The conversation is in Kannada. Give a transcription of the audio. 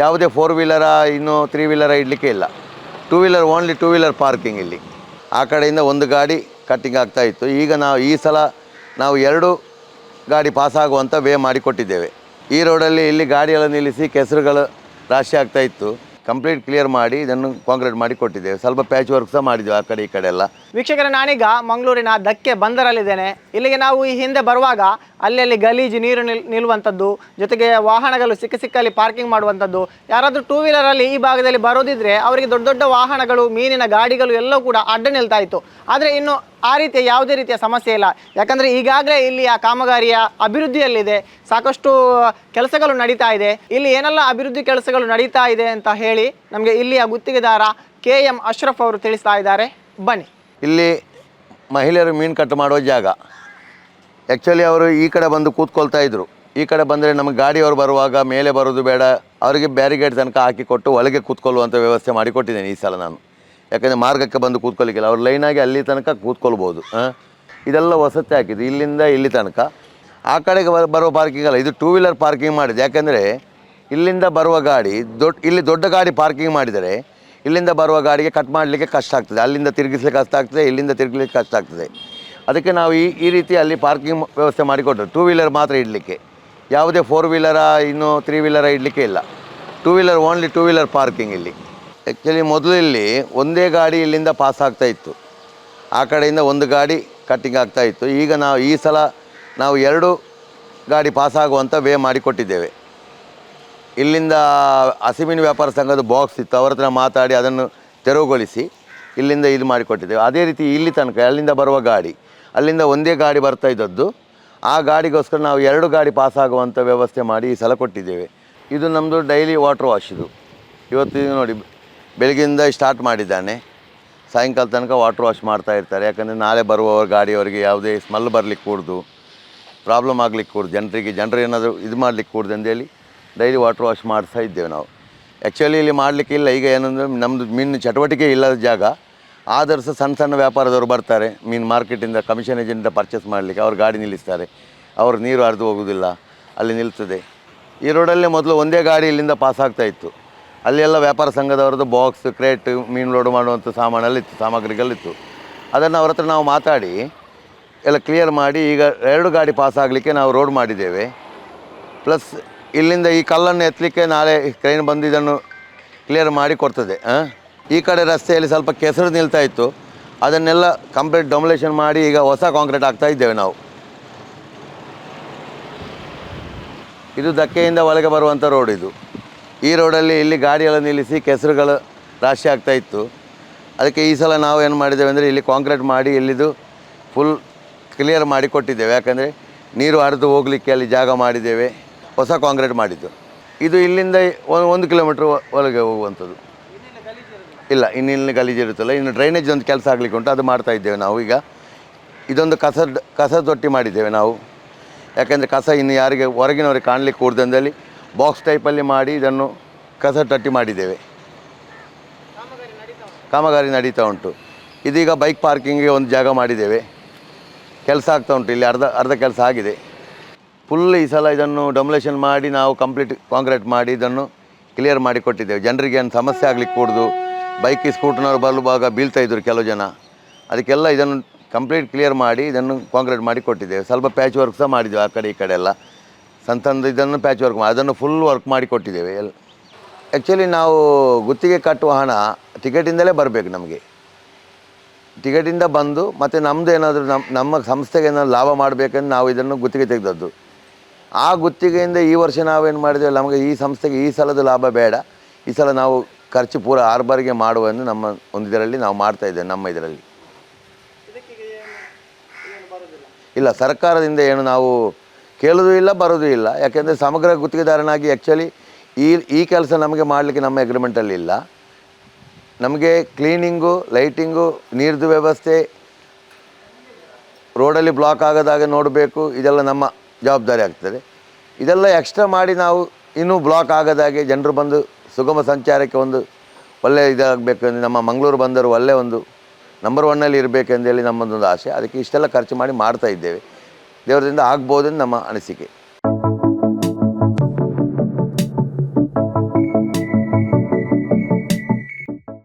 ಯಾವುದೇ ಫೋರ್ ವೀಲರ ಇನ್ನು ತ್ರೀ ವೀಲರ ಇಡಲಿಕ್ಕೆ ಇಲ್ಲ. Two wheeler only two wheeler parking ಇಲ್ಲಿ. ಆ ಕಡೆಯಿಂದ ಒಂದು ಗಾಡಿ ಕಟ್ಟಿಂಗ್ ಆಗ್ತಾ ಇತ್ತು. ಈಗ ನಾವು, ಈ ಸಲ ನಾವು ಎರಡು ಗಾಡಿ ಪಾಸ್ ಆಗುವಂಥ ವೇ ಮಾಡಿಕೊಟ್ಟಿದ್ದೇವೆ ಈ ರೋಡಲ್ಲಿ ಇಲ್ಲಿ ಗಾಡಿಯೆಲ್ಲ ನಿಲ್ಲಿಸಿ ಕೆಸರುಗಳು ರಾಶಿ ಆಗ್ತಾ ಇತ್ತು. ಕಂಪ್ಲೀಟ್ ಕ್ಲಿಯರ್ ಮಾಡಿ ಇದನ್ನು ಕಾಂಕ್ರೀಟ್ ಮಾಡಿ ಕೊಟ್ಟಿದ್ದೇವೆ. ಸ್ವಲ್ಪ ಪ್ಯಾಚ್ ವರ್ಕ್ ಸಹ ಮಾಡಿದ್ದೇವೆ ಆ ಕಡೆ ಈ ಕಡೆ ಎಲ್ಲ. ವೀಕ್ಷಕರ, ನಾನೀಗ ಮಂಗಳೂರಿನ ದಕ್ಕೆ ಬಂದರಲ್ಲಿದ್ದೇನೆ. ಇಲ್ಲಿಗೆ ನಾವು ಈ ಹಿಂದೆ ಬರುವಾಗ ಅಲ್ಲಲ್ಲಿ ಗಲೀಜು ನೀರು ನಿಲ್, ನಿಲ್ಲುವಂಥದ್ದು, ಜೊತೆಗೆ ವಾಹನಗಳು ಸಿಕ್ಕ ಸಿಕ್ಕಲ್ಲಿ ಪಾರ್ಕಿಂಗ್ ಮಾಡುವಂಥದ್ದು. ಯಾರಾದರೂ ಟೂ ವೀಲರಲ್ಲಿ ಈ ಭಾಗದಲ್ಲಿ ಬರೋದಿದ್ರೆ ಅವರಿಗೆ ದೊಡ್ಡ ದೊಡ್ಡ ವಾಹನಗಳು, ಮೀನಿನ ಗಾಡಿಗಳು ಎಲ್ಲವೂ ಕೂಡ ಅಡ್ಡ ನಿಲ್ತಾ ಇತ್ತು ಆದರೆ ಇನ್ನು ಆ ರೀತಿಯ ಯಾವುದೇ ರೀತಿಯ ಸಮಸ್ಯೆ ಇಲ್ಲ. ಯಾಕಂದರೆ ಈಗಾಗಲೇ ಇಲ್ಲಿ ಆ ಕಾಮಗಾರಿಯ ಅಭಿವೃದ್ಧಿಯಲ್ಲಿದೆ. ಸಾಕಷ್ಟು ಕೆಲಸಗಳು ನಡೀತಾ ಇದೆ. ಇಲ್ಲಿ ಏನೆಲ್ಲ ಅಭಿವೃದ್ಧಿ ಕೆಲಸಗಳು ನಡೀತಾ ಇದೆ ಅಂತ ಹೇಳಿ ನಮಗೆ ಇಲ್ಲಿಯ ಗುತ್ತಿಗೆದಾರ ಕೆ ಎಂ ಅಶ್ರಫ್ ಅವರು ತಿಳಿಸ್ತಾ ಇದ್ದಾರೆ. ಬನ್ನಿ. ಇಲ್ಲಿ ಮಹಿಳೆಯರು ಮೀನು ಕಟ್ ಮಾಡುವ ಜಾಗ. ಆ್ಯಕ್ಚುಲಿ ಅವರು ಈ ಕಡೆ ಬಂದು ಕೂತ್ಕೊಳ್ತಾ ಇದ್ದರು ಈ ಕಡೆ ಬಂದರೆ ನಮಗೆ ಗಾಡಿಯವರು ಬರುವಾಗ ಮೇಲೆ ಬರೋದು ಬೇಡ, ಅವರಿಗೆ ಬ್ಯಾರಿಗೇಡ್ ತನಕ ಹಾಕಿಕೊಟ್ಟು ಒಳಗೆ ಕೂತ್ಕೊಳ್ಳುವಂಥ ವ್ಯವಸ್ಥೆ ಮಾಡಿಕೊಟ್ಟಿದ್ದೇನೆ ಈ ಸಲ ನಾನು. ಯಾಕಂದರೆ ಮಾರ್ಗಕ್ಕೆ ಬಂದು ಕೂತ್ಕೊಳ್ಳಿಕ್ಕಿಲ್ಲ ಅವ್ರು ಲೈನಾಗಿ ಅಲ್ಲಿ ತನಕ ಕೂತ್ಕೊಳ್ಬೋದು ಇದೆಲ್ಲ ವಸತಿ ಹಾಕಿದ್ದು, ಇಲ್ಲಿಂದ ಇಲ್ಲಿ ತನಕ. ಆ ಕಡೆಗೆ ಬರುವ ಪಾರ್ಕಿಂಗ್ ಅಲ್ಲ, ಇದು ಟೂ ವೀಲರ್ ಪಾರ್ಕಿಂಗ್ ಮಾಡಿದೆ ಯಾಕೆಂದರೆ ಇಲ್ಲಿಂದ ಬರುವ ಗಾಡಿ ದೊಡ್ಡ ಇಲ್ಲಿ ದೊಡ್ಡ ಗಾಡಿ ಪಾರ್ಕಿಂಗ್ ಮಾಡಿದರೆ ಇಲ್ಲಿಂದ ಬರುವ ಗಾಡಿಗೆ ಕಟ್ ಮಾಡಲಿಕ್ಕೆ ಕಷ್ಟ ಆಗ್ತದೆ. ಅಲ್ಲಿಂದ ತಿರುಗಿಸ್ಲಿಕ್ಕೆ ಕಷ್ಟ ಆಗ್ತದೆ, ಇಲ್ಲಿಂದ ತಿರುಗಲಿಕ್ಕೆ ಕಷ್ಟ ಆಗ್ತದೆ. ಅದಕ್ಕೆ ನಾವು ಈ ಈ ರೀತಿ ಅಲ್ಲಿ ಪಾರ್ಕಿಂಗ್ ವ್ಯವಸ್ಥೆ ಮಾಡಿಕೊಟ್ಟರು ಟೂ ವೀಲರ್ ಮಾತ್ರ ಇಡಲಿಕ್ಕೆ. ಯಾವುದೇ ಫೋರ್ ವೀಲರ ಇನ್ನು ತ್ರೀ ವೀಲರ ಇಡಲಿಕ್ಕೆ ಇಲ್ಲ. Two wheeler only two wheeler parking ಇಲ್ಲಿ. ಆ್ಯಕ್ಚುಲಿ ಮೊದಲು ಇಲ್ಲಿ ಒಂದೇ ಗಾಡಿ ಇಲ್ಲಿಂದ ಪಾಸ್ ಆಗ್ತಾ ಇತ್ತು. ಆ ಕಡೆಯಿಂದ ಒಂದು ಗಾಡಿ ಕಟ್ಟಿಂಗ್ ಆಗ್ತಾ ಇತ್ತು. ಈಗ ನಾವು, ಈ ಸಲ ನಾವು ಎರಡು ಗಾಡಿ ಪಾಸ್ ಆಗುವಂಥ ವೇ ಮಾಡಿಕೊಟ್ಟಿದ್ದೇವೆ. ಇಲ್ಲಿಂದ ಹಸಿಮೀನು ವ್ಯಾಪಾರ ಸಂಘದ ಬಾಕ್ಸ್ ಇತ್ತು. ಅವ್ರ ಹತ್ರ ಮಾತಾಡಿ ಅದನ್ನು ತೆರವುಗೊಳಿಸಿ ಇಲ್ಲಿಂದ ಇದು ಮಾಡಿಕೊಟ್ಟಿದ್ದೇವೆ. ಅದೇ ರೀತಿ ಇಲ್ಲಿ ತನಕ, ಅಲ್ಲಿಂದ ಬರುವ ಗಾಡಿ. ಅಲ್ಲಿಂದ ಒಂದೇ ಗಾಡಿ ಬರ್ತಾ ಇದ್ದದ್ದು. ಆ ಗಾಡಿಗೋಸ್ಕರ ನಾವು ಎರಡು ಗಾಡಿ ಪಾಸ್ ಆಗುವಂಥ ವ್ಯವಸ್ಥೆ ಮಾಡಿ ಈ ಸಲ ಕೊಟ್ಟಿದ್ದೇವೆ. ಇದು ನಮ್ಮದು ಡೈಲಿ ವಾಟ್ರ್ ವಾಶ್ ಇದು. ಇವತ್ತು ನೋಡಿ, ಬೆಳಗಿಂದ ಸ್ಟಾರ್ಟ್ ಮಾಡಿದ್ದಾನೆ. ಸಾಯಂಕಾಲ ತನಕ ವಾಟ್ರ್ ವಾಶ್ ಮಾಡ್ತಾ ಇರ್ತಾರೆ. ಯಾಕಂದರೆ ನಾಳೆ ಬರುವವರು ಗಾಡಿಯವರಿಗೆ ಯಾವುದೇ ಸ್ಮೆಲ್ ಬರಲಿಕ್ಕೆ ಕೂಡ್ದು ಪ್ರಾಬ್ಲಮ್ ಆಗಲಿಕ್ಕೆ ಕೂಡ್ದು, ಜನರಿಗೆ, ಜನರು ಏನಾದರೂ ಇದು ಮಾಡಲಿಕ್ಕೆ ಕೂಡ್ದು ಅಂತೇಳಿ ಡೈಲಿ ವಾಟ್ರ್ ವಾಶ್ ಮಾಡ್ತಾ ಇದ್ದೇವೆ ನಾವು. ಆ್ಯಕ್ಚುಲಿ ಇಲ್ಲಿ ಮಾಡಲಿಕ್ಕೆ ಇಲ್ಲ ಈಗ ಏನಂದರೆ ನಮ್ಮದು ಮೀನು ಚಟುವಟಿಕೆ ಇಲ್ಲದ ಜಾಗ. ಆದರೂ ಸಹ ಸಣ್ಣ ಸಣ್ಣ ವ್ಯಾಪಾರದವರು ಬರ್ತಾರೆ, ಮೀನು ಮಾರ್ಕೆಟಿಂದ ಕಮಿಷನ್ ಏಜೆಂಟಿಂದ ಪರ್ಚೇಸ್ ಮಾಡಲಿಕ್ಕೆ ಅವ್ರು ಗಾಡಿ ನಿಲ್ಲಿಸ್ತಾರೆ. ಅವ್ರ ನೀರು ಹರಿದು ಹೋಗೋದಿಲ್ಲ, ಅಲ್ಲಿ ನಿಲ್ತದೆ. ಈ ರೋಡಲ್ಲೇ ಮೊದಲು ಒಂದೇ ಗಾಡಿ ಇಲ್ಲಿಂದ ಪಾಸ್ ಆಗ್ತಾ ಇತ್ತು. ಅಲ್ಲೆಲ್ಲ ವ್ಯಾಪಾರ ಸಂಘದವ್ರದ್ದು ಬಾಕ್ಸ್ ಕ್ರೇಟ್ ಮೀನು ಲೋಡ್ ಮಾಡುವಂಥ ಸಾಮಾನಲ್ಲಿತ್ತು, ಸಾಮಗ್ರಿಗಳಿತ್ತು. ಅದನ್ನು ಅವ್ರ ಹತ್ರ ನಾವು ಮಾತಾಡಿ, ಎಲ್ಲ ಕ್ಲಿಯರ್ ಮಾಡಿ ಈಗ ಎರಡು ಗಾಡಿ ಪಾಸ್ ಆಗಲಿಕ್ಕೆ ನಾವು ರೋಡ್ ಮಾಡಿದ್ದೇವೆ. ಪ್ಲಸ್ ಇಲ್ಲಿಂದ ಈ ಕಲ್ಲನ್ನು ಎತ್ತಲಿಕ್ಕೆ ನಾಳೆ ಕ್ರೈನ್ ಬಂದು ಇದನ್ನು ಕ್ಲಿಯರ್ ಮಾಡಿ ಕೊಡ್ತದೆ ಆ? ಈ ಕಡೆ ರಸ್ತೆಯಲ್ಲಿ ಸ್ವಲ್ಪ ಕೆಸರು ನಿಲ್ತಾ ಇತ್ತು. ಅದನ್ನೆಲ್ಲ ಕಂಪ್ಲೀಟ್ ಡೊಮುಲೇಷನ್ ಮಾಡಿ ಈಗ ಹೊಸ ಕಾಂಕ್ರೀಟ್ ಆಗ್ತಾ ಇದ್ದೇವೆ ನಾವು. ಇದು ಧಕ್ಕೆಯಿಂದ ಒಳಗೆ ಬರುವಂಥ ರೋಡ್ ಇದು. ಈ ರೋಡಲ್ಲಿ ಇಲ್ಲಿ ಗಾಡಿಯೆಲ್ಲ ನಿಲ್ಲಿಸಿ ಕೆಸರುಗಳು ರಾಶಿ ಆಗ್ತಾ ಇತ್ತು. ಅದಕ್ಕೆ ಈ ಸಲ ನಾವು ಏನು ಮಾಡಿದ್ದೇವೆ ಅಂದರೆ ಇಲ್ಲಿ ಕಾಂಕ್ರೀಟ್ ಮಾಡಿ ಇಲ್ಲಿದು ಫುಲ್ ಕ್ಲಿಯರ್ ಮಾಡಿ ಕೊಟ್ಟಿದ್ದೇವೆ. ಯಾಕಂದರೆ ನೀರು ಹರಿದು ಹೋಗಲಿಕ್ಕೆ ಅಲ್ಲಿ ಜಾಗ ಮಾಡಿದ್ದೇವೆ. ಹೊಸ ಕಾಂಕ್ರೀಟ್ ಮಾಡಿದ್ದು. ಇದು ಇಲ್ಲಿಂದ ಒಂದು ಕಿಲೋಮೀಟ್ರ್ ಒಳಗೆ ಹೋಗುವಂಥದ್ದು. ಇಲ್ಲ ಇನ್ನಿನ ಗಲೀಜಿರುತ್ತಲ್ಲ ಇನ್ನು ಡ್ರೈನೇಜ್ ಒಂದು ಕೆಲಸ ಆಗಲಿಕ್ಕೆ ಉಂಟು, ಅದು ಮಾಡ್ತಾ ಇದ್ದೇವೆ ನಾವು ಈಗ. ಇದೊಂದು ಕಸ ಕಸ ತೊಟ್ಟಿ ಮಾಡಿದ್ದೇವೆ ನಾವು. ಯಾಕೆಂದರೆ ಕಸ ಇನ್ನು ಯಾರಿಗೆ, ಹೊರಗಿನವರಿಗೆ ಕಾಣಲಿಕ್ಕೆ ಕೂಡ್ದಂದಲ್ಲಿ ಬಾಕ್ಸ್ ಟೈಪಲ್ಲಿ ಮಾಡಿ ಇದನ್ನು ಕಸ ತೊಟ್ಟಿ ಮಾಡಿದ್ದೇವೆ. ಕಾಮಗಾರಿ ನಡೀತಾ ಉಂಟು. ಇದೀಗ ಬೈಕ್ ಪಾರ್ಕಿಂಗ್ಗೆ ಒಂದು ಜಾಗ ಮಾಡಿದ್ದೇವೆ. ಕೆಲಸ ಆಗ್ತಾ ಉಂಟು, ಇಲ್ಲಿ ಅರ್ಧ ಅರ್ಧ ಕೆಲಸ ಆಗಿದೆ. ಫುಲ್ ಈ ಸಲ ಇದನ್ನು ಡೊಮುಲೇಷನ್ ಮಾಡಿ ನಾವು ಕಂಪ್ಲೀಟ್ ಕಾಂಕ್ರೀಟ್ ಮಾಡಿ ಇದನ್ನು ಕ್ಲಿಯರ್ ಮಾಡಿ ಕೊಟ್ಟಿದ್ದೇವೆ. ಜನರಿಗೆ ಏನು ಸಮಸ್ಯೆ ಆಗಲಿಕ್ಕೆ ಕೂಡ್ದು ಬೈಕ್ ಸ್ಕೂಟರ್ನವ್ರು ಬರುವಾಗ ಬೀಳ್ತಾ ಇದ್ದರು ಕೆಲವು ಜನ. ಅದಕ್ಕೆಲ್ಲ ಇದನ್ನು ಕಂಪ್ಲೀಟ್ ಕ್ಲಿಯರ್ ಮಾಡಿ ಇದನ್ನು ಕಾಂಕ್ರೀಟ್ ಮಾಡಿ ಕೊಟ್ಟಿದ್ದೇವೆ. ಸ್ವಲ್ಪ ಪ್ಯಾಚ್ ವರ್ಕ್ ಸಹ ಮಾಡಿದ್ದೇವೆ ಆ ಕಡೆ ಈ ಕಡೆ ಎಲ್ಲ. ಸಂತಂದು ಇದನ್ನು ಪ್ಯಾಚ್ ವರ್ಕ್ ಮಾಡಿ ಅದನ್ನು ಫುಲ್ ವರ್ಕ್ ಮಾಡಿ ಕೊಟ್ಟಿದ್ದೇವೆ ಎಲ್ ಆ್ಯಕ್ಚುಲಿ ನಾವು ಗುತ್ತಿಗೆ ಕಟ್ಟುವ ಹಣ ಟಿಕೆಟಿಂದಲೇ ಬರಬೇಕು ನಮಗೆ. ಟಿಕೆಟಿಂದ ಬಂದು ಮತ್ತು ನಮ್ಮದು ಏನಾದರೂ ನಮ್ಮ ನಮ್ಮ ಸಂಸ್ಥೆಗೆ ಏನಾದರೂ ಲಾಭ ಮಾಡಬೇಕಂದ್ರೆ ನಾವು ಇದನ್ನು ಗುತ್ತಿಗೆ ತೆಗೆದದ್ದು. ಆ ಗುತ್ತಿಗೆಯಿಂದ ಈ ವರ್ಷ ನಾವೇನು ಮಾಡಿದ್ದೇವೆ? ನಮಗೆ ಈ ಸಂಸ್ಥೆಗೆ ಈ ಸಲದ ಲಾಭ ಬೇಡ. ಈ ಸಲ ನಾವು ಖರ್ಚು ಪೂರ ಆರ್ಬರ್ಗೆ ಬಾರಿಗೆ ಮಾಡುವ ಎಂದು ನಮ್ಮ ಒಂದು ಇದರಲ್ಲಿ ನಾವು ಮಾಡ್ತಾ ಇದ್ದೇವೆ, ನಮ್ಮ ಇದರಲ್ಲಿ. ಇಲ್ಲ, ಸರ್ಕಾರದಿಂದ ಏನು ನಾವು ಕೇಳೋದು ಇಲ್ಲ, ಬರೋದು ಇಲ್ಲ. ಯಾಕೆಂದರೆ ಸಮಗ್ರ ಗುತ್ತಿಗೆದಾರನಾಗಿ ಆ್ಯಕ್ಚುಲಿ ಈ ಈ ಕೆಲಸ ನಮಗೆ ಮಾಡಲಿಕ್ಕೆ ನಮ್ಮ ಅಗ್ರಿಮೆಂಟಲ್ಲಿ ಇಲ್ಲ. ನಮಗೆ ಕ್ಲೀನಿಂಗು ಲೈಟಿಂಗು ನೀರಿನ ವ್ಯವಸ್ಥೆ ರೋಡಲ್ಲಿ ಬ್ಲಾಕ್ ಆಗದಾಗೆ ನೋಡಬೇಕು, ಇದೆಲ್ಲ ನಮ್ಮ ಜವಾಬ್ದಾರಿ ಆಗ್ತದೆ. ಇದೆಲ್ಲ ಎಕ್ಸ್ಟ್ರಾ ಮಾಡಿ ನಾವು ಇನ್ನೂ ಬ್ಲಾಕ್ ಆಗದಾಗೆ ಜನರು ಬಂದು ಸುಗಮ ಸಂಚಾರಕ್ಕೆ ಒಂದು ಒಳ್ಳೆಯ ಇದಾಗಬೇಕು ಅಂದರೆ ನಮ್ಮ ಮಂಗಳೂರು ಬಂದರು ಒಳ್ಳೆಯ ಒಂದು ನಂಬರ್ ಒನ್ನಲ್ಲಿ ಇರಬೇಕೆಂದೇಳಿ ನಮ್ಮದೊಂದು ಆಸೆ. ಅದಕ್ಕೆ ಇಷ್ಟೆಲ್ಲ ಖರ್ಚು ಮಾಡಿ ಮಾಡ್ತಾ ಇದ್ದೇವೆ. ದೇವರಿಂದ ಆಗ್ಬೋದೆಂದು ನಮ್ಮ ಅನಿಸಿಕೆ.